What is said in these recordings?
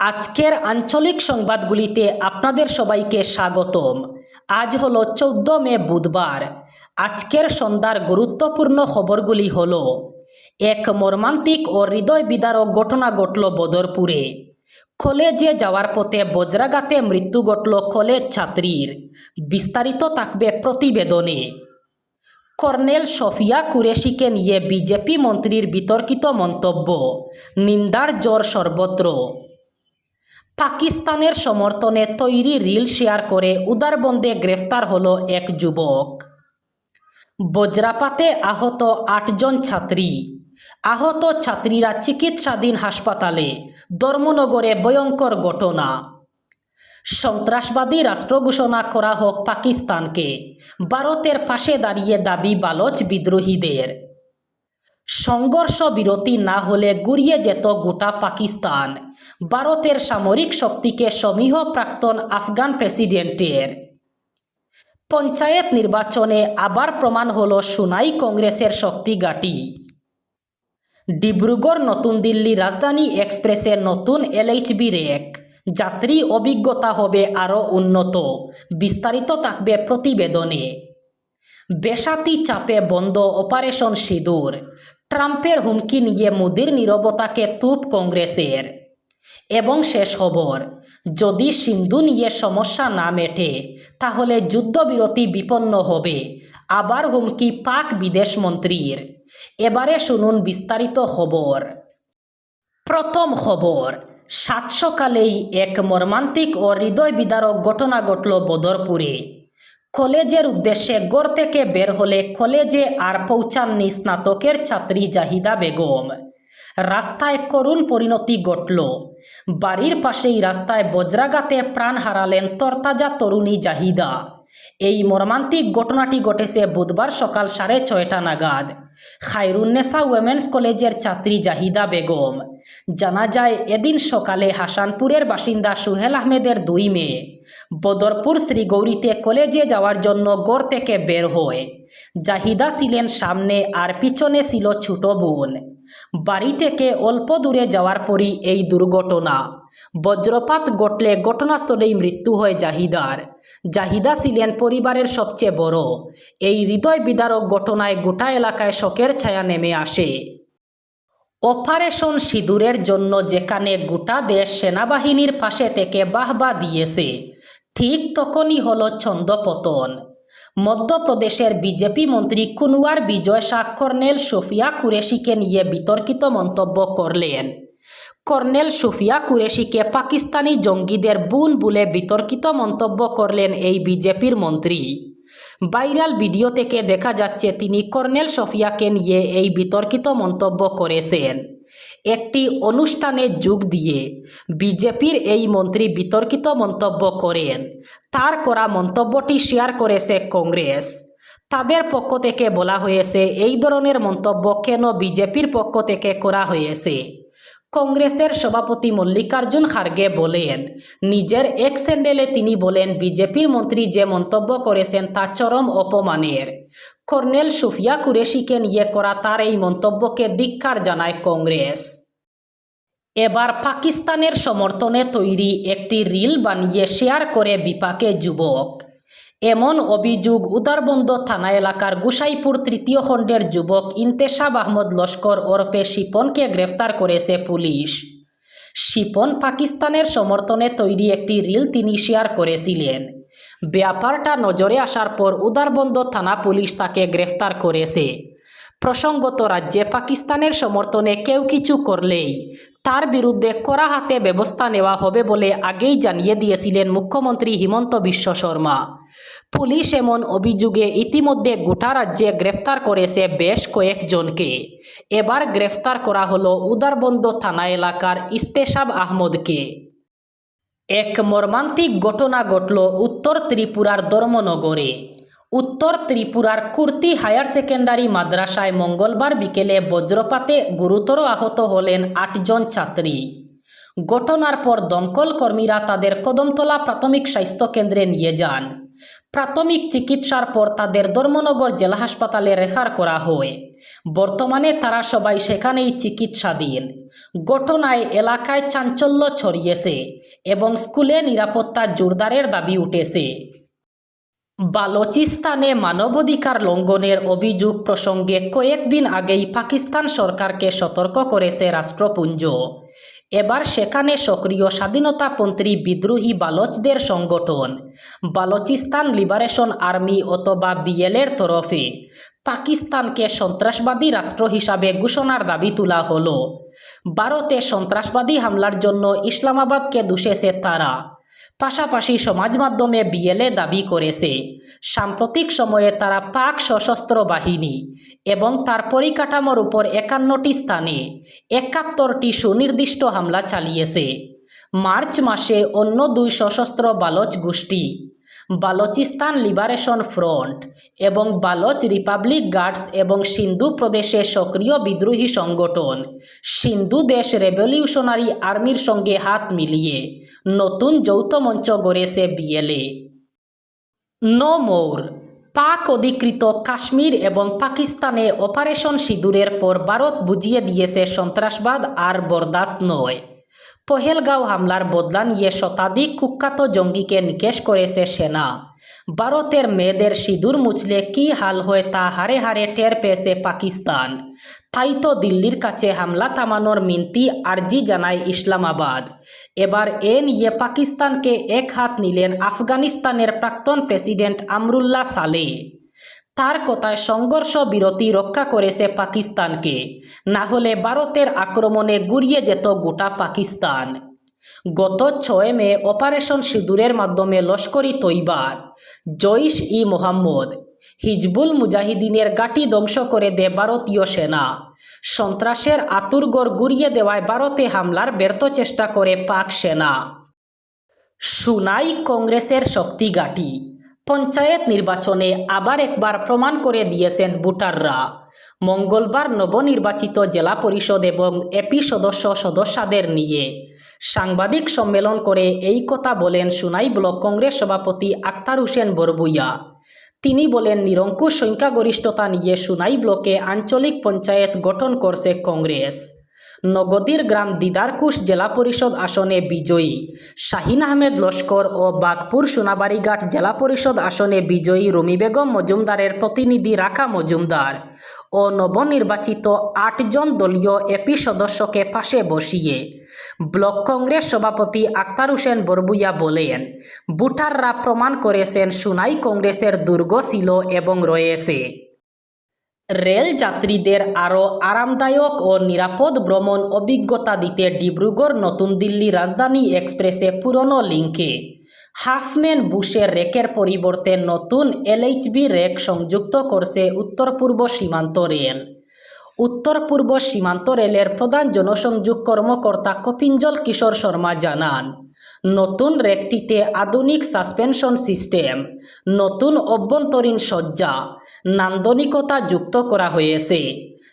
আজকের আঞ্চলিক সংবাদগুলিতে আপনাদের সবাইকে স্বাগতম। আজ হল চৌদ্দ মে বুধবার। আজকের সন্ধ্যার গুরুত্বপূর্ণ খবরগুলি হল, এক মর্মান্তিক ও হৃদয় বিদারক ঘটনা ঘটল বদরপুরে। কলেজে যাওয়ার পথে বজ্রাঘাতে মৃত্যু ঘটল কলেজ ছাত্রীর। বিস্তারিত থাকবে প্রতিবেদনে। কর্নেল সফিয়া কুরেশিকে নিয়ে বিজেপি মন্ত্রীর বিতর্কিত মন্তব্য, নিন্দার জ্বর সর্বত্র। পাকিস্তানের সমর্থনে তৈরি রিল শেয়ার করে উদারবন্দে গ্রেফতার হলো এক যুবক। বজ্রাপাতে আহত আটজন ছাত্রী। আহত ছাত্রীরা চিকিৎসাধীন হাসপাতালে, ধর্মনগরে ভয়ঙ্কর ঘটনা। সন্ত্রাসবাদী রাষ্ট্র ঘোষণা করা হোক পাকিস্তানকে, ভারতের পাশে দাঁড়িয়ে দাবি বালচ বিদ্রোহীদের। সংঘর্ষ বিরতি না হলে গুড়িয়ে যেত গোটা পাকিস্তান। ভারতের সামরিক শক্তিকে সমীহ প্রাক্তন আফগান প্রেসিডেন্টের। পঞ্চায়েত নির্বাচনে আবার প্রমাণ হল সুনাই কংগ্রেসের শক্তিঘাটি ডিব্রুগড় নতুন দিল্লি রাজধানী এক্সপ্রেসের নতুন এলএইচবি রেক। যাত্রী অভিজ্ঞতা হবে আরও উন্নত, বিস্তারিত থাকবে প্রতিবেদনে। বেসাতি চাপে বন্ধ অপারেশন সিঁদুর, ট্রাম্পের হুমকি নিয়ে মোদির নীরবতাকে তুপ কংগ্রেসের। এবং শেষ খবর, যদি সিন্ধু নিয়ে সমস্যা না মেটে, তাহলে যুদ্ধবিরতি বিপন্ন হবে। আবার হুমকি পাক বিদেশ মন্ত্রীর। এবারে শুনুন বিস্তারিত খবর। প্রথম খবর সাত সকালেই এক মর্মান্তিক ও হৃদয় বিদারক ঘটনা ঘটল বদরপুরে। কলেজের উদ্দেশ্যে গড় থেকে বের হলে কলেজে আর পৌঁছাননি স্নাতকের ছাত্রী জাহিদা বেগম। রাস্তায় করুণ পরিণতি ঘটল। বাড়ির পাশেই রাস্তায় বজ্রাঘাতে প্রাণ হারালেন তরতাজা তরুণী জাহিদা। এই মর্মান্তিক ঘটনাটি ঘটেছে বুধবার সকাল সাড়ে ছয়টা নাগাদ। খায়রুন্নেসা উইমেন্স কলেজের ছাত্রী জাহিদা বেগম। জানা যায়, এদিন সকালে হাসানপুরের বাসিন্দা সুহেল আহমেদের দুই মেয়ে বদরপুর শ্রীগৌরীতে কলেজে যাওয়ার জন্য গড় থেকে বের হয়। জাহিদা ছিলেন সামনে আর পিছনে ছিল ছোট বোন। বাড়ি থেকে অল্প দূরে যাওয়ার পরই এই দুর্ঘটনা। বজ্রপাত ঘটলে ঘটনাস্থলেই মৃত্যু হয় জাহিদার। জাহিদা ছিলেন পরিবারের সবচেয়ে বড়। এই হৃদয় বিদারক ঘটনায় গোটা এলাকায় শোকের ছায়া নেমে আসে। অপারেশন সিঁদুরের জন্য যেখানে গোটা দেশ সেনাবাহিনীর পাশে থেকে বাহবা দিয়েছে, ঠিক তখনই হলো ছন্দপতন। মধ্যপ্রদেশের বিজেপি মন্ত্রী কুনওয়ার বিজয় শাহ কর্নেল সোফিয়া কুরেশিকে নিয়ে বিতর্কিত মন্তব্য করলেন। কর্নেল সুফিয়া কুরেশিকে পাকিস্তানি জঙ্গিদের বুন বলে বিতর্কিত মন্তব্য করলেন এই বিজেপির মন্ত্রী। ভাইরাল ভিডিও থেকে দেখা যাচ্ছে তিনি কর্নেল সফিয়াকে নিয়ে এই বিতর্কিত মন্তব্য করেছেন। একটি অনুষ্ঠানে যোগ দিয়ে বিজেপির এই মন্ত্রী বিতর্কিত মন্তব্য করেন। তার করা মন্তব্যটি শেয়ার করেছে কংগ্রেস। তাদের পক্ষ থেকে বলা হয়েছে, এই ধরনের মন্তব্য কেন বিজেপির পক্ষ থেকে করা হয়েছে? কংগ্রেসের সভাপতি মল্লিকার্জুন খার্গে বলেন, নিজের এক স্যান্ডেলে তিনি বলেন, বিজেপির মন্ত্রী যে মন্তব্য করেছেন তা চরম অপমানের। কর্নেল সুফিয়া কুরেশিকে নিয়ে করা তার এই মন্তব্যকে ধিক্কার জানায় কংগ্রেস। এবার পাকিস্তানের সমর্থনে তৈরি একটি রিল বানিয়ে শেয়ার করে বিপাকে যুবক। এমন অভিযোগ উদারবন্দ থানা এলাকার গুসাইপুর তৃতীয় খণ্ডের যুবক ইন্তেশাব আহমদ লস্কর ওরফে শিপনকে গ্রেফতার করেছে পুলিশ। শিপন পাকিস্তানের সমর্থনে তৈরি একটি রিল তিনি শেয়ার করেছিলেন। ব্যাপারটা নজরে আসার পর উদারবন্দ থানা পুলিশ তাকে গ্রেফতার করেছে। প্রসঙ্গত, রাজ্যে পাকিস্তানের সমর্থনে কেউ কিছু করলেই তার বিরুদ্ধে কড়া হাতে ব্যবস্থা নেওয়া হবে বলে আগেই জানিয়ে দিয়েছিলেন মুখ্যমন্ত্রী হিমন্ত বিশ্ব শর্মা। পুলিশ এমন অভিযোগে ইতিমধ্যে গোটা রাজ্যে গ্রেফতার করেছে বেশ কয়েকজনকে। এবার গ্রেফতার করা হলো উদারবন্দ থানা এলাকার ইস্তেসাব আহমদকে। এক মর্মান্তিক ঘটনা ঘটল উত্তর ত্রিপুরার ধর্মনগরে। উত্তর ত্রিপুরার কুর্তি হায়ার সেকেন্ডারি মাদ্রাসায় মঙ্গলবার বিকেলে বজ্রপাতে গুরুতর আহত হলেন আটজন ছাত্রী। ঘটনার পর দমকল কর্মীরা তাদের কদমতলা প্রাথমিক স্বাস্থ্যকেন্দ্রে নিয়ে যান। প্রাথমিক চিকিৎসার পর তাদের ধর্মনগর জেলা হাসপাতালে রেফার করা হয়। বর্তমানে তারা সবাই সেখানেই চিকিৎসাধীন। ঘটনায় এলাকায় চাঞ্চল্য ছড়িয়েছে এবং স্কুলে নিরাপত্তা জোরদারের দাবি উঠেছে। বালোচিস্তানে মানবাধিকার লঙ্ঘনের অভিযোগ প্রসঙ্গে কয়েকদিন আগেই পাকিস্তান সরকারকে সতর্ক করেছে রাষ্ট্রপুঞ্জ। এবার সেখানে সক্রিয় স্বাধীনতাপন্থী বিদ্রোহী বালোচদের সংগঠন, বালোচিস্তান লিবারেশন আর্মি অথবা বিএলের তরফে পাকিস্তানকে সন্ত্রাসবাদী রাষ্ট্র হিসাবে ঘোষণার দাবি তোলা হলো। ভারতে সন্ত্রাসবাদী হামলার জন্য ইসলামাবাদকে দুষেছে তারা। পাশাপাশি সমাজ মাধ্যমে বিএলএ দাবি করেছে, সাম্প্রতিক সময়ে তারা পাক সশস্ত্র বাহিনী এবং তার পরিকাঠামোর উপর একান্নটি স্থানে একাত্তরটি সুনির্দিষ্ট হামলা চালিয়েছে। মার্চ মাসে অন্য দুই সশস্ত্র বালচ গোষ্ঠী বালোচিস্তান লিবারেশন ফ্রন্ট এবং বালোচ রিপাবলিক গার্ডস এবং সিন্ধু প্রদেশে সক্রিয় বিদ্রোহী সংগঠন। সিন্ধু দেশ রেভলিউশনারি আর্মির সঙ্গে হাত মিলিয়ে নতুন যৌথ মঞ্চ গড়েছে বিএলএ। নো মৌর, পাক অধিকৃত কাশ্মীর এবং পাকিস্তানে অপারেশন সিঁদুরের পর ভারত বুঝিয়ে দিয়েছে সন্ত্রাসবাদ আর বরদাস্ত নয়। পহেলগাঁও হামলার বদলা নিয়ে শতাধিক কুখ্যাত জঙ্গিকে নিকেশ করেছে সেনা। ভারতের মেয়েদের সিঁদুর মুছলে কি হাল হয় তা হারে হারে টের পেয়েছে পাকিস্তান। তাই তো দিল্লির কাছে হামলা থামানোর মিনতি আর্জি জানায় ইসলামাবাদ। এবার এ নিয়ে পাকিস্তানকে এক হাত নিলেন আফগানিস্তানের প্রাক্তন প্রেসিডেন্ট আমরুল্লাহ সালে। তার কথায় সংঘর্ষ, বিরতি রক্ষা করেছে পাকিস্তানকে। না হলে ভারতের আক্রমণে গুড়িয়ে যেত গোটা পাকিস্তান। গত ছয় মে অপারেশন সিঁদুরের মাধ্যমে লস্করি তৈবার, জৈশ ই মোহাম্মদ, হিজবুল মুজাহিদিনের গাটি ধ্বংস করে দেয় ভারতীয় সেনা। সন্ত্রাসের আতুরগড় গুড়িয়ে দেওয়ায় ভারতে হামলার ব্যর্থ চেষ্টা করে পাক সেনা। সুনাই কংগ্রেসের শক্তিঘাটি পঞ্চায়েত নির্বাচনে আবার একবার প্রমাণ করে দিয়েছেন ভোটাররা। মঙ্গলবার নবনির্বাচিত জেলা পরিষদ এবং এপি সদস্য সদস্যদের নিয়ে সাংবাদিক সম্মেলন করে এই কথা বলেন সুনাই ব্লক কংগ্রেস সভাপতি আক্তার হোসেন বরবুইয়া তিনি বলেন, নিরঙ্কুশ সংখ্যাগরিষ্ঠতা নিয়ে সুনাই ব্লকে আঞ্চলিক পঞ্চায়েত গঠন করছে কংগ্রেস। নগদীর গ্রাম দিদারকুশ জেলা পরিষদ আসনে বিজয়ী। শাহিন আহমেদ লস্কর ও বাগপুর সোনাবাড়িঘাট জেলা পরিষদ আসনে বিজয়ী রুমি বেগম মজুমদারের প্রতিনিধি রাখা মজুমদার ও নবনির্বাচিত আটজন দলীয় এপি সদস্যকে পাশে বসিয়ে। ব্লক কংগ্রেস সভাপতি আক্তার হোসেন বরবুইয়া বলেন ভোটাররা প্রমাণ করেছেন সুনাই কংগ্রেসের দুর্গ ছিল এবং রয়েছে রেল যাত্রীদের আরও আরামদায়ক ও নিরাপদ ভ্রমণ অভিজ্ঞতা দিতে ডিব্রুগড় নতুন দিল্লি রাজধানী এক্সপ্রেসে পুরনো লিঙ্কে। হাফম্যান বুশের রেকের পরিবর্তে নতুন এলএইচবি রেক সংযুক্ত করছে উত্তর পূর্ব সীমান্ত রেল। উত্তর পূর্ব সীমান্ত রেলের প্রধান জনসংযোগ কর্মকর্তা কপিঞ্জল কিশোর শর্মা জানান নতুন রেকটিতে আধুনিক সাসপেনশন সিস্টেম, নতুন অভ্যন্তরীণ সজ্জা নান্দনিকতা যুক্ত করা হয়েছে,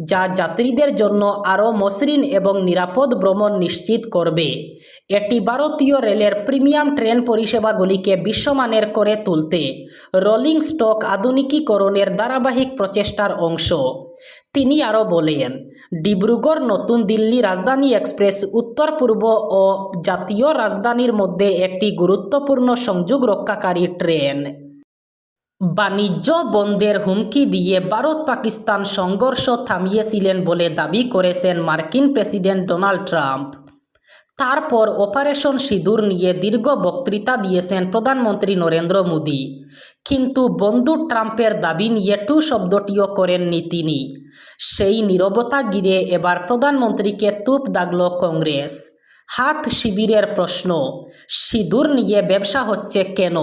যা যাত্রীদের জন্য আরও মসৃণ এবং নিরাপদ ভ্রমণ নিশ্চিত করবে। এটি ভারতীয় রেলের প্রিমিয়াম ট্রেন পরিষেবাগুলিকে বিশ্বমানের করে তুলতে, রোলিং স্টক আধুনিকীকরণের ধারাবাহিক প্রচেষ্টার অংশ। তিনি আরও বলেন, ডিব্রুগড় নতুন দিল্লি রাজধানী এক্সপ্রেস উত্তর, পূর্ব ও জাতীয় রাজধানীর মধ্যে একটি গুরুত্বপূর্ণ সংযোগ রক্ষাকারী ট্রেন। বাণিজ্য বন্ধের হুমকি দিয়ে ভারত পাকিস্তান সংঘর্ষ থামিয়েছিলেন বলে দাবি করেছেন মার্কিন প্রেসিডেন্ট ডোনাল্ড ট্রাম্প। তারপর অপারেশন সিঁদুর নিয়ে দীর্ঘ বক্তৃতা দিয়েছেন প্রধানমন্ত্রী নরেন্দ্র মোদী। কিন্তু বন্ধু ট্রাম্পের দাবি নিয়ে টু শব্দটিও করেননি তিনি। সেই নীরবতা গিরে এবার প্রধানমন্ত্রীকে তুপ দাগল কংগ্রেস। হাত শিবিরের প্রশ্ন, সিঁদুর নিয়ে ব্যবসা হচ্ছে কেন?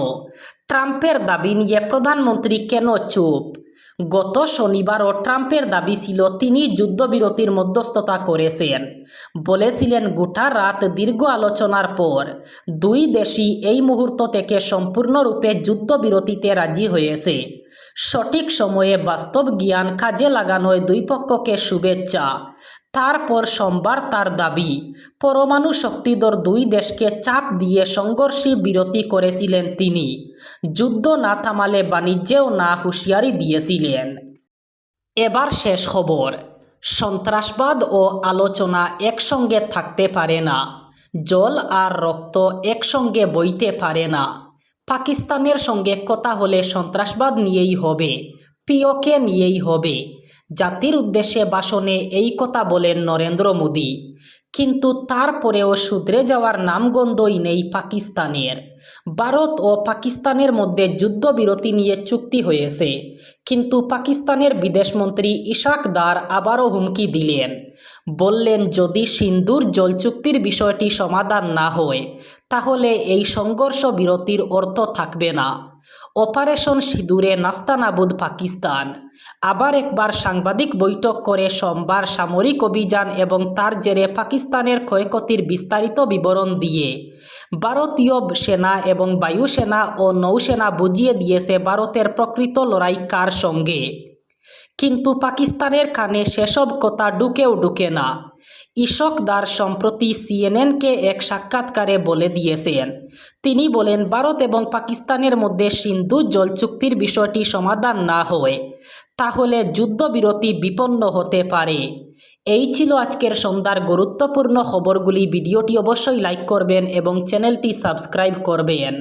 ট্রাম্পের দাবি নিয়ে প্রধানমন্ত্রী কেন চুপ? গত শনিবারও ট্রাম্পের দাবি ছিল তিনি যুদ্ধবিরতির মধ্যস্থতা করেছেন। বলেছিলেন, গোটা রাত দীর্ঘ আলোচনার পর দুই দেশই এই মুহূর্ত থেকে সম্পূর্ণরূপে যুদ্ধবিরতিতে রাজি হয়েছে। সঠিক সময়ে বাস্তব জ্ঞান কাজে লাগানোয় দুই পক্ষকে শুভেচ্ছা। তারপর সোমবার তার দাবি, পরমাণু শক্তিধর দুই দেশকে চাপ দিয়ে সংঘর্ষে বিরতি করেছিলেন তিনি। যুদ্ধ না থামালে বাণিজ্যেও না হুঁশিয়ারি দিয়েছিলেন। এবার শেষ খবর। সন্ত্রাসবাদ ও আলোচনা একসঙ্গে থাকতে পারে না। জল আর রক্ত একসঙ্গে বইতে পারে না। পাকিস্তানের সঙ্গে কথা হলে সন্ত্রাসবাদ নিয়েই হবে, পিওকে নিয়েই হবে। জাতির উদ্দেশ্যে ভাষণে এই কথা বলেন নরেন্দ্র মোদী। কিন্তু তারপরেও শুধরে যাওয়ার নামগন্ধই নেই পাকিস্তানের। ভারত ও পাকিস্তানের মধ্যে যুদ্ধবিরতি নিয়ে চুক্তি হয়েছে। কিন্তু পাকিস্তানের বিদেশমন্ত্রী ইশাক দার আবারও হুমকি দিলেন। বললেন, যদি সিন্দুর জল চুক্তির বিষয়টি সমাধান না হয়, তাহলে এই সংঘর্ষ বিরতির অর্থ থাকবে না। অপারেশন সিঁদুরে নাস্তানাবুদ পাকিস্তান। আবার একবার সাংবাদিক বৈঠক করে সোমবার সামরিক অভিযান এবং তার জেরে পাকিস্তানের ক্ষয়ক্ষতির বিস্তারিত বিবরণ দিয়ে। ভারতীয় সেনা এবং বায়ুসেনা ও নৌসেনা বুঝিয়ে দিয়েছে ভারতের প্রকৃত লড়াই কার সঙ্গে। কিন্তু পাকিস্তানের কানে সেসব কথা ঢুকেও ঢুকে না। ইশক দার সম্প্রতি সিএনএনকে এক সাক্ষাৎকারে বলে দিয়েছেন। তিনি বলেন, ভারত এবং পাকিস্তানের মধ্যে সিন্ধু জল চুক্তির বিষয়টি সমাধান না হয়, তাহলে যুদ্ধবিরতি বিপন্ন হতে পারে। এই ছিল আজকের সন্ধ্যার গুরুত্বপূর্ণ খবরগুলি। ভিডিওটি অবশ্যই লাইক করবেন এবং চ্যানেলটি সাবস্ক্রাইব করবেন।